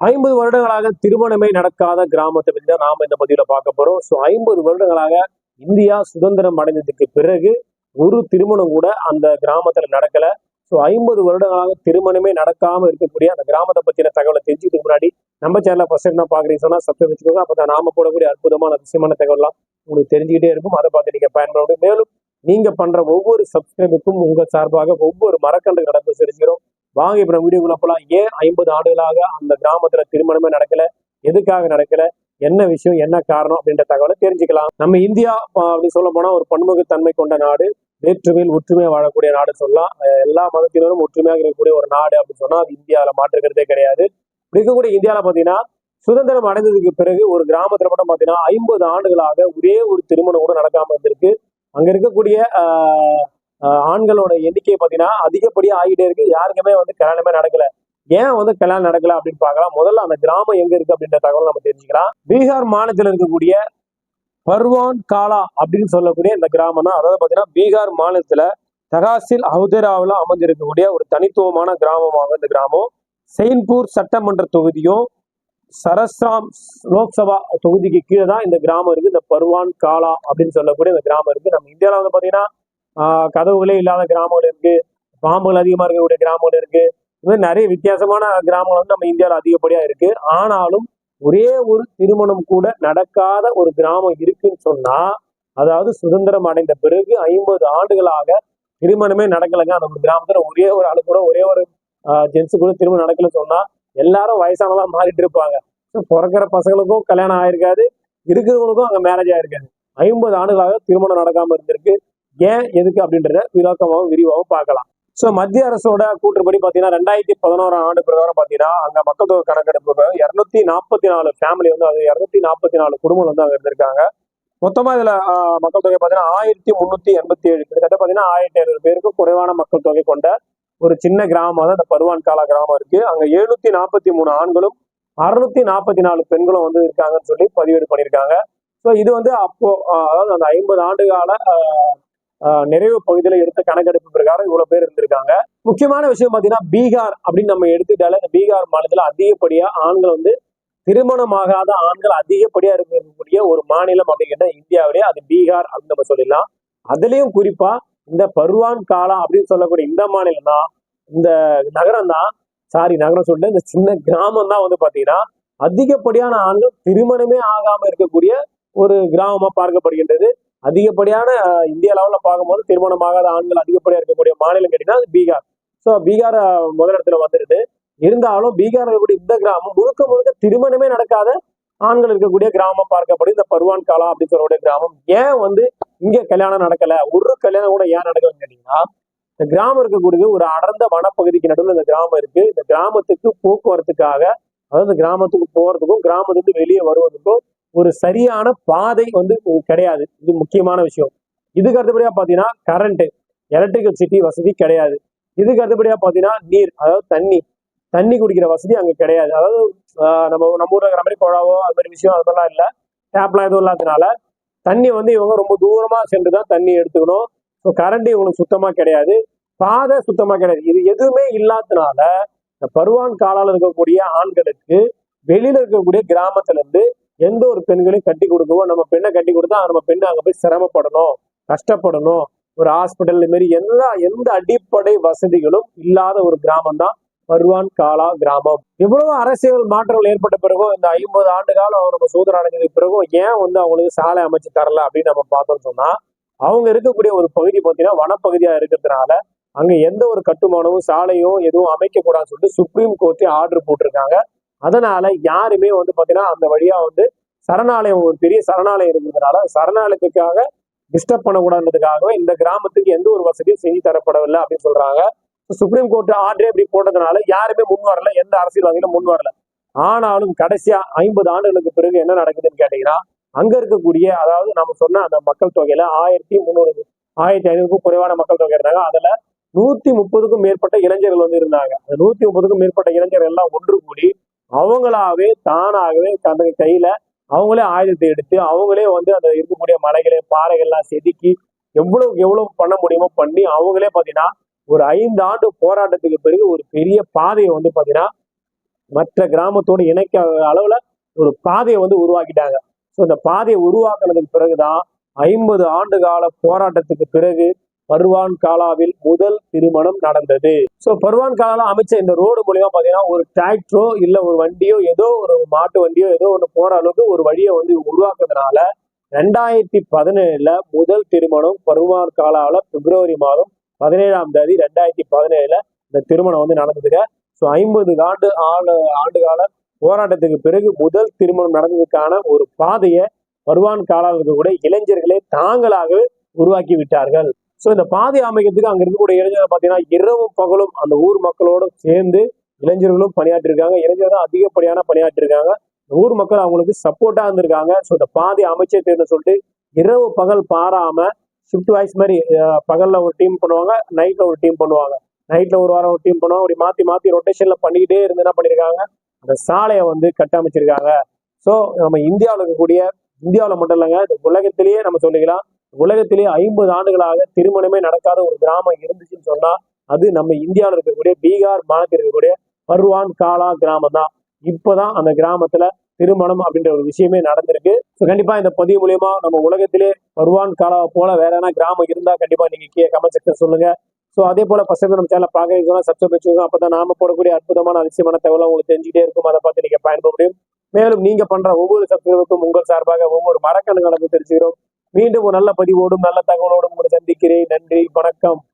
ஐம்பது வருடங்களாக திருமணமே நடக்காத கிராமத்தை பற்றி தான் நாம இந்த பதிவுல பார்க்க போறோம். ஸோ ஐம்பது வருடங்களாக இந்தியா சுதந்திரம் அடைந்ததுக்கு பிறகு ஒரு திருமணம் கூட அந்த கிராமத்துல நடக்கல. ஸோ ஐம்பது வருடங்களாக திருமணமே நடக்காம இருக்கக்கூடிய அந்த கிராமத்தை பத்தின தகவலை தெரிஞ்சுக்கிட்டு முன்னாடி நம்ம சேனலை ஃபர்ஸ்ட் என்ன பாக்குறீங்க சொன்னா சப்ஸ்கிரைப் வச்சுக்கோங்க. அப்பதான் நாம போடக்கூடிய அற்புதமான அதிசயமான தகவலாம் உங்களுக்கு தெரிஞ்சுக்கிட்டே இருக்கும். அதை பார்த்து நீங்க பயன்பட மேலும் நீங்க பண்ற ஒவ்வொரு சப்ஸ்கிரைபுக்கும் உங்க சார்பாக ஒவ்வொரு மரக்கன்று நடப்பு தெரிஞ்சுக்கிறோம் வாங்க இப்ப வீடியோக்குள்ள போலாம். ஏன் ஐம்பது ஆண்டுகளாக அந்த கிராமத்துல திருமணமே நடக்கல? எதுக்காக நடக்கல? என்ன விஷயம்? என்ன காரணம்? அப்படின்ற தகவலை தெரிஞ்சுக்கலாம். நம்ம இந்தியா அப்படின்னு சொல்ல போனா ஒரு பன்முகத்தன்மை கொண்ட நாடு. வேற்றுமையில் ஒற்றுமையா வாழக்கூடிய நாடு சொல்லலாம். எல்லா மதத்தினரும் ஒற்றுமையாக இருக்கக்கூடிய ஒரு நாடு அப்படின்னு சொன்னா அது இந்தியாவில மாற்றுக்கிறதே கிடையாது. இப்படி இருக்கக்கூடிய இந்தியாவில பாத்தீங்கன்னா சுதந்திரம் அடைந்ததுக்கு பிறகு ஒரு கிராமத்துல மட்டும் பாத்தீங்கன்னா ஐம்பது ஆண்டுகளாக ஒரே ஒரு திருமணம் கூட நடக்காம இருந்திருக்கு. அங்க இருக்கக்கூடிய ஆஹ், ஆண்களோட எண்ணிக்கை பார்த்தீங்கன்னா அதிகப்படியாக ஆகிட்டே இருக்கு. யாருக்குமே வந்து கல்யாணமே நடக்கல. ஏன் வந்து கல்யாணம் நடக்கல அப்படின்னு பார்க்கலாம். முதல்ல அந்த கிராமம் எங்க இருக்கு அப்படின்ற தகவல் நம்ம தெரிஞ்சுக்கலாம். பீகார் மாநிலத்தில் இருக்கக்கூடிய பர்வான் காலா அப்படின்னு சொல்லக்கூடிய இந்த கிராமம் தான். அதாவது பார்த்தீங்கன்னா பீகார் மாநிலத்துல தகாசில் அவுதராவில் அமைஞ்சிருக்கக்கூடிய ஒரு தனித்துவமான கிராமமாக இந்த கிராமம். செயின்பூர் சட்டமன்ற தொகுதியும் சரஸ்ராம் லோக்சபா தொகுதிக்கு கீழே தான் இந்த கிராமம் இருக்கு. இந்த பர்வான் காலா அப்படின்னு சொல்லக்கூடிய இந்த கிராமம் இருக்கு. நம்ம இந்தியாவில் வந்து பார்த்தீங்கன்னா கதவுகளே இல்லாத கிராமங்கள் இருக்கு. பாம்புகள் அதிகமா இருக்கக்கூடிய கிராமங்கள் இருக்கு. இது மாதிரி நிறைய வித்தியாசமான கிராமங்கள் வந்து நம்ம இந்தியாவில் அதிகப்படியா இருக்கு. ஆனாலும் ஒரே ஒரு திருமணம் கூட நடக்காத ஒரு கிராமம் இருக்குன்னு சொன்னா அதாவது சுதந்திரம் அடைந்த பிறகு ஐம்பது ஆண்டுகளாக திருமணமே நடக்கலைங்க. அந்த ஒரு கிராமத்துல ஒரே ஒரு ஆளு கூட ஒரே ஒரு ஜென்ஸு கூட திருமணம் நடக்கலன்னு சொன்னா எல்லாரும் வயசானதா மாறிட்டு இருப்பாங்க. பிறக்கிற பசங்களுக்கும் கல்யாணம் ஆயிருக்காது இருக்கிறவங்களுக்கும் அங்க மேரேஜ் ஆயிருக்காது. ஐம்பது ஆண்டுகளாக திருமணம் நடக்காம இருந்திருக்கு. ஏன் எதுக்கு அப்படின்றத விளக்கமாகவும் விரிவாகவும் பார்க்கலாம். ஸோ மத்திய அரசோட கூற்றுப்படி பார்த்தீங்கன்னா ரெண்டாயிரத்தி பதினோராம் ஆண்டு பிரகாரம் பார்த்தீங்கன்னா அங்கே மக்கள் தொகை கணக்கெடுப்பு பிரகாரம் இரநூத்தி நாற்பத்தி நாலு ஃபேமிலி வந்து அது இரநூத்தி நாற்பத்தி நாலு குடும்பம் வந்து அங்கே இருந்திருக்காங்க. மொத்தமாக இதில் மக்கள் தொகை பார்த்தீங்கன்னா ஆயிரத்தி முந்நூற்றி எண்பத்தி ஏழு கிட்டத்தட்ட பார்த்தீங்கன்னா ஆயிரத்தி ஐநூறு பேருக்கு குறைவான மக்கள் தொகை கொண்ட ஒரு சின்ன கிராமம் தான் இந்த பருவான் காலா கிராமம் இருக்கு. அங்கே எழுநூத்தி நாற்பத்தி மூணு ஆண்களும் அறுநூத்தி நாற்பத்தி நாலு பெண்களும் வந்து இருக்காங்கன்னு சொல்லி பதிவேடு பண்ணியிருக்காங்க. ஸோ இது வந்து அப்போ அதாவது அந்த ஐம்பது ஆண்டு கால நிறைவு பகுதியில் எடுத்த கணக்கெடுப்பு பிரகாரம் இவ்வளவு பேர் இருந்திருக்காங்க. முக்கியமான விஷயம் பார்த்தீங்கன்னா பீகார் அப்படின்னு நம்ம எடுத்துக்கிட்டாலே இந்த பீகார் மாநிலத்தில் அதிகப்படியா ஆண்கள் வந்து திருமணமாகாத ஆண்கள் அதிகப்படியா இருக்கக்கூடிய ஒரு மாநிலம் அப்படிங்கிட்ட இந்தியாவிலேயே அது பீகார் அப்படின்னு நம்ம சொல்லிடலாம். அதுலயும் குறிப்பா இந்த பருவான் காலா அப்படின்னு சொல்லக்கூடிய இந்த மாநிலம் தான் இந்த நகரம் தான் சாரி நகரம் சொல்லிட்டு இந்த சின்ன கிராமம் தான் வந்து பாத்தீங்கன்னா அதிகப்படியான ஆண்கள் திருமணமே ஆகாம இருக்கக்கூடிய ஒரு கிராமமா பார்க்கப்படுகின்றது. அதிகப்படியான இந்திய லெவலில் பார்க்கும்போது திருமணமாகாத ஆண்கள் அதிகப்படியாக இருக்கக்கூடிய மாநிலம் கேட்டீங்கன்னா அது பீகார். ஸோ பீகார் முதலிடத்தில் முதலிடத்துல வந்துருது இருந்தாலும் பீகார் இருக்கக்கூடிய இந்த கிராமம் முழுக்க முழுக்க திருமணமே நடக்காத ஆண்கள் இருக்கக்கூடிய கிராமம் பார்க்கப்படும் இந்த பருவான் காலா அப்படின்னு சொல்லக்கூடிய கிராமம். ஏன் வந்து இங்கே கல்யாணம் நடக்கல? ஒரு கல்யாணம் கூட ஏன் நடக்கலன்னு கேட்டீங்கன்னா இந்த கிராமம் இருக்கக்கூடியது ஒரு அடர்ந்த வனப்பகுதிக்கு நடுவில் இந்த கிராமம் இருக்கு. இந்த கிராமத்துக்கு போக்குவரத்துக்காக அதாவது கிராமத்துக்கு போறதுக்கும் கிராமத்துக்கு வெளியே வருவதற்கும் ஒரு சரியான பாதை வந்து கிடையாது. இது முக்கியமான விஷயம். இதுக்கு அடுத்தபடியா பாத்தீங்கன்னா கரண்ட் எலக்ட்ரிக்கல் சிட்டி வசதி கிடையாது. இதுக்கு அடுத்தபடியா பாத்தீங்கன்னா நீர் அதாவது தண்ணி. தண்ணி குடிக்கிற வசதி அங்க கிடையாது. அதாவது நம்ம நம்ம ஊர்ல இருக்கிற மாதிரி குழாவோ அது மாதிரி விஷயம் அதெல்லாம் இல்லை. டேப்லாம் எதுவும் இல்லாததுனால தண்ணி வந்து இவங்க ரொம்ப தூரமா சென்று தான் தண்ணி எடுத்துக்கணும். ஸோ கரண்ட் இவங்களுக்கு சுத்தமா கிடையாது. பாதை சுத்தமா கிடையாது. இது எதுவுமே இல்லாததுனால இந்த பருவான் காலால் இருக்கக்கூடிய ஆண்களுக்கு வெளியில இருக்கக்கூடிய கிராமத்துல இருந்து எந்த ஒரு பெண்களையும் கட்டி கொடுக்கவோ நம்ம பெண்ணை கட்டி கொடுத்தா நம்ம பெண்ணை அங்கே போய் சிரமப்படணும் கஷ்டப்படணும். ஒரு ஹாஸ்பிட்டல் மாரி எல்லா எந்த அடிப்படை வசதிகளும் இல்லாத ஒரு கிராமம் தான் வருவான் காலா கிராமம். இவ்வளவு அரசியல் மாற்றங்கள் ஏற்பட்ட பிறகும் இந்த ஐம்பது ஆண்டு காலம் நம்ம சுதந்திரம் அடைஞ்சதுக்கு பிறகும் ஏன் வந்து அவங்களுக்கு சாலை அமைச்சு தரல அப்படின்னு நம்ம பார்த்தோம்னு சொன்னா அவங்க இருக்கக்கூடிய ஒரு பகுதி பார்த்தீங்கன்னா வனப்பகுதியா இருக்கிறதுனால அங்க எந்த ஒரு கட்டுமானமும் சாலையும் எதுவும் அமைக்க கூடாதுன்னு சொல்லிட்டு சுப்ரீம் கோர்ட்டே ஆர்டர் போட்டிருக்காங்க. அதனால யாருமே வந்து பாத்தீங்கன்னா அந்த வழியா வந்து சரணாலயம் ஒரு பெரிய சரணாலயம் இருக்கிறதுனால சரணாலயத்துக்காக டிஸ்டர்ப் பண்ணக்கூடாதுன்றதுக்காகவே இந்த கிராமத்துக்கு எந்த ஒரு வசதியும் செய்து தரப்படவில்லை அப்படின்னு சொல்றாங்க. சுப்ரீம் கோர்ட் ஆர்டரே இப்படி போட்டதுனால யாருமே முன் வரல. எந்த அரசியல்வாதிகளும் முன் வரல. ஆனாலும் கடைசியா ஐம்பது ஆண்டுகளுக்கு பிறகு என்ன நடக்குதுன்னு கேட்டீங்கன்னா அங்க இருக்கக்கூடிய அதாவது நம்ம சொன்ன அந்த மக்கள் தொகையில ஆயிரத்தி முந்நூறு ஆயிரத்தி ஐநூறுக்கும் குறைவான மக்கள் தொகை இருந்தாங்க. அதுல நூத்தி முப்பதுக்கும் மேற்பட்ட இளைஞர்கள் வந்து இருந்தாங்க. அந்த நூத்தி முப்பதுக்கும் மேற்பட்ட இளைஞர்கள் எல்லாம் ஒன்று கூடி அவங்களாவே தானாகவே அந்த கையில அவங்களே ஆயுதத்தை எடுத்து அவங்களே வந்து அந்த இருக்கக்கூடிய மலைகளை பாறைகள்லாம் செதுக்கி எவ்வளவு எவ்வளவு பண்ண முடியுமோ பண்ணி அவங்களே பாத்தீங்கன்னா ஒரு ஐந்து ஆண்டு போராட்டத்துக்கு பிறகு ஒரு பெரிய பாதையை வந்து பாத்தீங்கன்னா மற்ற கிராமத்தோடு இணைக்க அளவுல ஒரு பாதையை வந்து உருவாக்கிட்டாங்க. ஸோ இந்த பாதையை உருவாக்குனதுக்கு பிறகுதான் ஐம்பது ஆண்டு கால போராட்டத்துக்கு பிறகு பர்வான் காலாவில் முதல் திருமணம் நடந்தது. ஸோ பர்வான் காலால அமைச்ச இந்த ரோடு மூலியமா பாத்தீங்கன்னா ஒரு டிராக்டரோ இல்ல ஒரு வண்டியோ ஏதோ ஒரு மாட்டு வண்டியோ ஏதோ ஒன்று போற அளவுக்கு ஒரு வழியை வந்து உருவாக்குறதுனால ரெண்டாயிரத்தி பதினேழுல முதல் திருமணம் பருவான் காலால பிப்ரவரி மாதம் பதினேழாம் தேதி ரெண்டாயிரத்தி பதினேழுல இந்த திருமணம் வந்து நடந்ததுங்க. ஸோ ஐம்பது ஆண்டு ஆண்டு ஆண்டு கால போராட்டத்துக்கு பிறகு முதல் திருமணம் நடந்ததுக்கான ஒரு பாதையை பருவான் காலால் கூட இளைஞர்களே தாங்களாகவே உருவாக்கி விட்டார்கள். ஸோ இந்த பாதை அமைக்கிறதுக்கு அங்க இருக்கக்கூடிய இளைஞர்கள் பார்த்தீங்கன்னா இரவும் பகலும் அந்த ஊர் மக்களோட சேர்ந்து இளைஞர்களும் பணியாற்றிருக்காங்க. இளைஞர்கள் அதிகப்படியான பணியாற்றிருக்காங்க. ஊர் மக்கள் அவங்களுக்கு சப்போர்ட்டா இருந்திருக்காங்க. ஸோ இந்த பாதை அமைச்சே தேர்ந்து சொல்லிட்டு இரவு பகல் பாராம ஷிஃப்ட் வாய்ஸ் மாதிரி பகலில் பகல்ல ஒரு டீம் பண்ணுவாங்க நைட்ல ஒரு டீம் பண்ணுவாங்க. நைட்ல ஒரு வாரம் ஒரு டீம் பண்ணுவாங்க. அப்படி மாத்தி மாத்தி ரொட்டேஷன்ல பண்ணிக்கிட்டே இருந்து என்ன பண்ணிருக்காங்க? அந்த சாலையை வந்து கட்டமைச்சிருக்காங்க. ஸோ நம்ம இந்தியாவில் இருக்கக்கூடிய இந்தியாவில் மட்டும் இல்லைங்க இந்த உலகத்திலேயே நம்ம சொல்லிக்கலாம். உலகத்திலேயே ஐம்பது ஆண்டுகளாக திருமணமே நடக்காத ஒரு கிராமம் இருந்துச்சுன்னு சொன்னா அது நம்ம இந்தியாவில் இருக்கக்கூடிய பீகார் மாநிலத்தில் இருக்கக்கூடிய பர்வான் காலா கிராமம் தான். இப்போதான் அந்த கிராமத்துல திருமணம் அப்படின்ற ஒரு விஷயமே நடந்திருக்கு. ஸோ கண்டிப்பா இந்த பதிவு மூலியமா நம்ம உலகத்திலே பர்வான் காலாவை போல வேற என்ன கிராமம் இருந்தா கண்டிப்பா நீங்க கீழே கமெண்ட் செக்ஷன் சொல்லுங்க. ஸோ அதே போல பசங்க நம்ம சேனல் பார்க்கறீங்கன்னா சப்ஸ்கிரைப் வச்சுக்கோங்க. அப்பதான் நாம போடக்கூடிய அற்புதமான அதிசயமான தகவலை உங்களுக்கு தெரிஞ்சுட்டே இருக்கும். அதை பார்த்து நீங்க பயன்பட முடியும். மேலும் நீங்க பண்ற ஒவ்வொரு சப்ஸ்கிரைபுக்கும் உங்கள் சார்பாக ஒவ்வொரு மரக்கணு தெரிஞ்சுக்கிறோம். மீண்டும் ஒரு நல்ல பதிவோடும் நல்ல தகவலோடும் உங்களை சந்திக்கிறேன். நன்றி வணக்கம்.